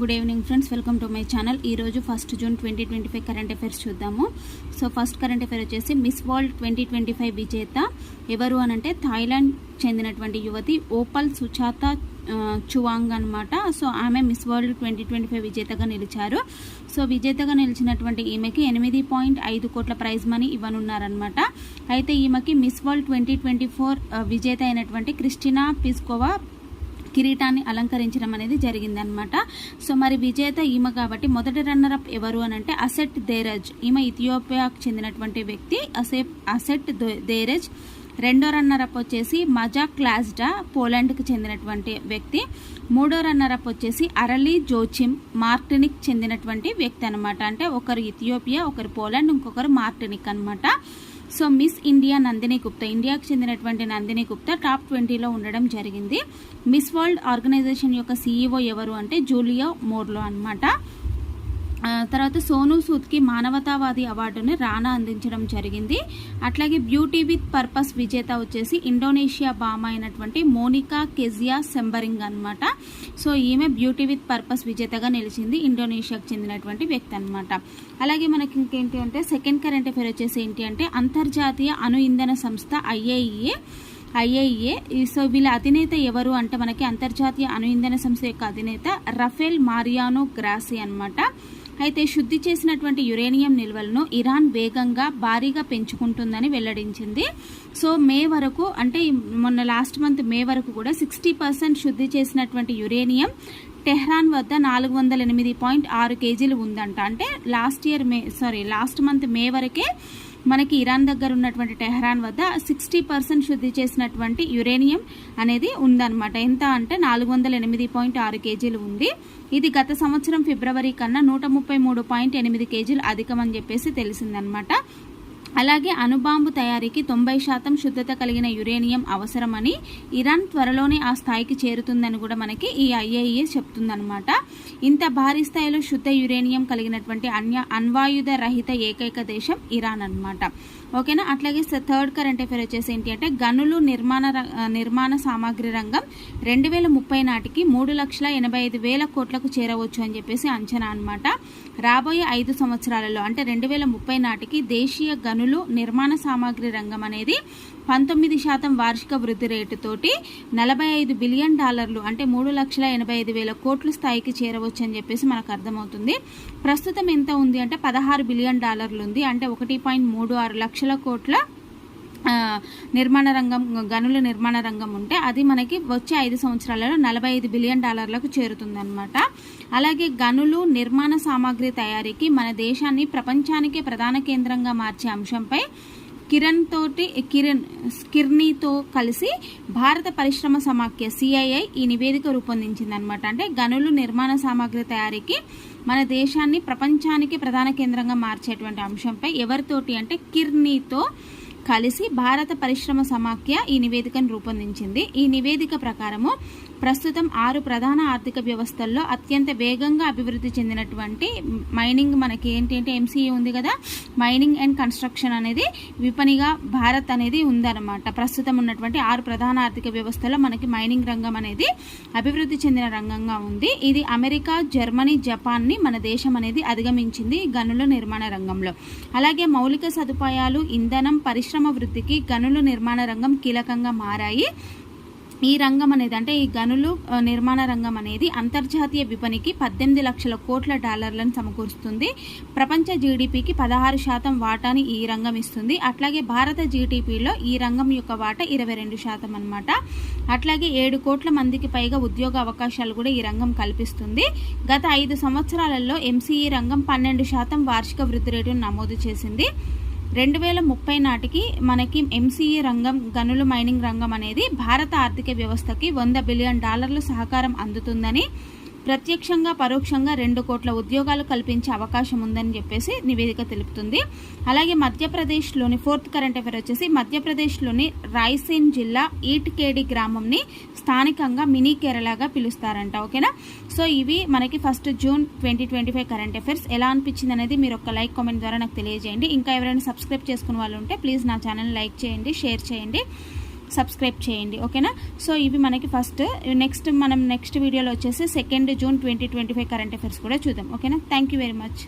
Good evening friends welcome to my channel ఈరోజు first June twenty twenty five current affairs చూద్దాము. So first current affair వచ్చేసి miss world twenty twenty five విజేత ఎవరు అనంటే Thailand చెందినటువంటి యువతి ఓపల్ సుచాత చువాంగ్ అనమాట సో ఆమె miss world twenty twenty five విజేతగా నిలిచారు. సో విజేతగా నిలిచినటువంటి ఈమెకి ఎనిమిది పాయింట్ ఐదు కోట్ల ప్రైజ్ మనీ ఇవ్వనున్నారనమాట అయితే ఈమెకి miss world twenty twenty four విజేత అయినటువంటి క్రిస్టినా పిస్కోవా కిరీటాన్ని అలంకరించడం అనేది జరిగిందనమాట సో మరి విజేత ఈమె కాబట్టి మొదటి రన్నరప్ ఎవరు అని అంటే అసెట్ దేరజ్ ఈమె ఇథియోపియాకు చెందినటువంటి వ్యక్తి అసె అసెట్ దేరజ్ రెండో రన్నర్ అప్ వచ్చేసి మజా క్లాస్డా పోలాండ్కి చెందినటువంటి వ్యక్తి. మూడో రన్నర్ అప్ వచ్చేసి అరలీ జోచిమ్ మార్టినిక్ చెందినటువంటి వ్యక్తి అనమాట అంటే ఒకరు ఇథియోపియా ఒకరు పోలాండ్ ఇంకొకరు మార్టినిక్ అనమాట so miss India Nandini Gupta. ఇండియాకు చెందినటువంటి నందిని గుప్తా టాప్ ట్వంటీలో ఉండడం జరిగింది. మిస్ వరల్డ్ ఆర్గనైజేషన్ యొక్క సీఈఓ ఎవరు అంటే జూలియా మోర్లో అనమాట తర్వాత సోను సూద్కి మానవతావాది అవార్డుని రానా అందించడం జరిగింది. అట్లాగే బ్యూటీ విత్ పర్పస్ విజేత వచ్చేసి ఇండోనేషియా బామ అయినటువంటి మోనికా కెజియా సెంబరింగ్ అనమాట సో ఈమె బ్యూటీ విత్ పర్పస్ విజేతగా నిలిచింది ఇండోనేషియాకు చెందినటువంటి వ్యక్తి అనమాట అలాగే మనకి ఇంకేంటి అంటే సెకండ్ కరెంట్ అఫేర్ వచ్చేసి ఏంటి అంటే అంతర్జాతీయ అణు ఇంధన సంస్థ ఐఏఈఏ ఐఏఈఏ సో వీళ్ళ అధినేత ఎవరు అంటే మనకి అంతర్జాతీయ అణు ఇంధన సంస్థ యొక్క అధినేత రఫేల్ మారియానో గ్రాసి అనమాట అయితే శుద్ధి చేసినటువంటి యురేనియం నిల్వలను ఇరాన్ వేగంగా భారీగా పెంచుకుంటుందని వెల్లడించింది. సో మే వరకు అంటే మొన్న లాస్ట్ మంత్ మే వరకు కూడా సిక్స్టీ పర్సెంట్ శుద్ధి చేసినటువంటి యురేనియం టెహ్రాన్ వద్ద నాలుగు వందల ఎనిమిది పాయింట్ ఆరు కేజీలు ఉందంట. అంటే last year May sorry last month May వరకే మనకి ఇరాన్ దగ్గర ఉన్నటువంటి టెహరాన్ వద్ద సిక్స్టీ పర్సెంట్ శుద్ధి చేసినటువంటి యురేనియం అనేది ఉందన్నమాట. ఎంత అంటే నాలుగు వందల ఎనిమిది పాయింట్ ఆరు కేజీలు ఉంది. ఇది గత సంవత్సరం ఫిబ్రవరి కన్నా నూట ముప్పై మూడు పాయింట్ ఎనిమిది కేజీలు అధికమని చెప్పేసి తెలిసిందనమాట అలాగే అణుబాంబు తయారీకి తొంభై శాతం శుద్ధత కలిగిన యురేనియం అవసరమని ఇరాన్ త్వరలోనే ఆ స్థాయికి చేరుతుందని కూడా మనకి ఈ ఐఏఈఏ చెప్తుందనమాట ఇంత భారీ స్థాయిలో శుద్ధ యురేనియం కలిగినటువంటి అన్య అణ్వాయుధ రహిత ఏకైక దేశం ఇరాన్ అన్నమాట. ఓకేనా? అట్లాగే థర్డ్ కరెంట్ అఫేర్ వచ్చేసి ఏంటి అంటే గనులు నిర్మాణ నిర్మాణ సామాగ్రి రంగం రెండు వేల ముప్పై నాటికి మూడు లక్షల ఎనభై ఐదు వేల కోట్లకు చేరవచ్చు అని చెప్పేసి అంచనా అన్నమాట. రాబోయే ఐదు సంవత్సరాలలో అంటే రెండు వేల ముప్పై నాటికి దేశీయ గనులు నిర్మాణ సామాగ్రి రంగం అనేది పంతొమ్మిది శాతం వార్షిక వృద్ధి రేటుతోటి నలభై ఐదు బిలియన్ డాలర్లు అంటే మూడు లక్షల ఎనభై ఐదు వేల కోట్ల స్థాయికి చేరవచ్చు అని చెప్పేసి మనకు అర్థమవుతుంది. ప్రస్తుతం ఎంత ఉంది అంటే పదహారు బిలియన్ డాలర్లు ఉంది. అంటే ఒకటి పాయింట్ మూడు ఆరు లక్షల కోట్ల నిర్మాణ రంగం గనుల నిర్మాణ రంగం ఉంటే అది మనకి వచ్చే ఐదు సంవత్సరాలలో నలభై ఐదు బిలియన్ డాలర్లకు చేరుతుందన్నమాట. అలాగే గనులు నిర్మాణ సామాగ్రి తయారీకి మన దేశాన్ని ప్రపంచానికే ప్రధాన కేంద్రంగా మార్చే అంశంపై కిరణ్ తోటి కిరణ్ కిర్నీతో కలిసి భారత పరిశ్రమ సమాఖ్య సిఐఐ ఈ నివేదిక రూపొందించింది అనమాట అంటే గనులు నిర్మాణ సామాగ్రి తయారీకి మన దేశాన్ని ప్రపంచానికి ప్రధాన కేంద్రంగా మార్చేటువంటి అంశంపై ఎవరితోటి అంటే కిర్నీతో కలిసి భారత పరిశ్రమ సమాఖ్య ఈ నివేదికను రూపొందించింది. ఈ నివేదిక ప్రకారము ప్రస్తుతం ఆరు ప్రధాన ఆర్థిక వ్యవస్థల్లో అత్యంత వేగంగా అభివృద్ధి చెందినటువంటి మైనింగ్ మనకి ఏంటి అంటే ఎంసీఏ ఉంది కదా. మైనింగ్ అండ్ కన్స్ట్రక్షన్ అనేది విపణిగా భారత్ అనేది ఉందన్నమాట. ప్రస్తుతం ఉన్నటువంటి ఆరు ప్రధాన ఆర్థిక వ్యవస్థలో మనకి మైనింగ్ రంగం అనేది అభివృద్ధి చెందిన రంగంగా ఉంది. ఇది అమెరికా జర్మనీ జపాన్ని మన దేశం అనేది అధిగమించింది గనుల నిర్మాణ రంగంలో. అలాగే మౌలిక సదుపాయాలు ఇంధనం పరిశ్రమ వృద్ధికి గనుల నిర్మాణ రంగం కీలకంగా మారాయి. ఈ రంగం అనేది అంటే ఈ గనులు నిర్మాణ రంగం అనేది అంతర్జాతీయ విపణికి పద్దెనిమిది లక్షల కోట్ల డాలర్లను సమకూరుస్తుంది. ప్రపంచ జీడిపికి పదహారు శాతం వాటాని ఈ రంగం ఇస్తుంది. అట్లాగే భారత జీడిపిలో ఈ రంగం యొక్క వాటా ఇరవై రెండు శాతం అనమాట అట్లాగే ఏడు కోట్ల మందికి పైగా ఉద్యోగ అవకాశాలు కూడా ఈ రంగం కల్పిస్తుంది. గత ఐదు సంవత్సరాలలో ఎంసీఈ రంగం పన్నెండు శాతం వార్షిక వృద్ధి రేటును నమోదు చేసింది. రెండు వేల ముప్పై నాటికి మనకి ఎంసీఈ రంగం గనుల మైనింగ్ రంగం అనేది భారత ఆర్థిక వ్యవస్థకి వంద బిలియన్ డాలర్ల సహకారం అందుతుందని ప్రత్యక్షంగా పరోక్షంగా రెండు కోట్ల ఉద్యోగాలు కల్పించే అవకాశం ఉందని చెప్పేసి నివేదిక తెలుపుతుంది. అలాగే మధ్యప్రదేశ్లోని ఫోర్త్ కరెంట్ అఫేర్ వచ్చేసి మధ్యప్రదేశ్లోని రాయ్సేన్ జిల్లా ఈట్కేడి గ్రామంని స్థానికంగా మినీ కేరళగా పిలుస్తారంట ఓకేనా? సో ఇవి మనకి first June twenty twenty five current affairs. ఎలా అనిపించింది అనేది మీరు ఒక లైక్ కామెంట్ ద్వారా నాకు తెలియజేయండి. ఇంకా ఎవరైనా సబ్స్క్రైబ్ చేసుకున్న వాళ్ళు ఉంటే ప్లీజ్ నా ఛానల్ లైక్ చేయండి షేర్ చేయండి. సబ్స్క్రైబ్ చేయండి ఓకేనా? సో ఇవి మనకి ఫస్ట్ నెక్స్ట్ మనం నెక్స్ట్ వీడియోలో వచ్చేసి second June twenty twenty five current affairs కూడా చూద్దాం ఓకేనా? Thank you very much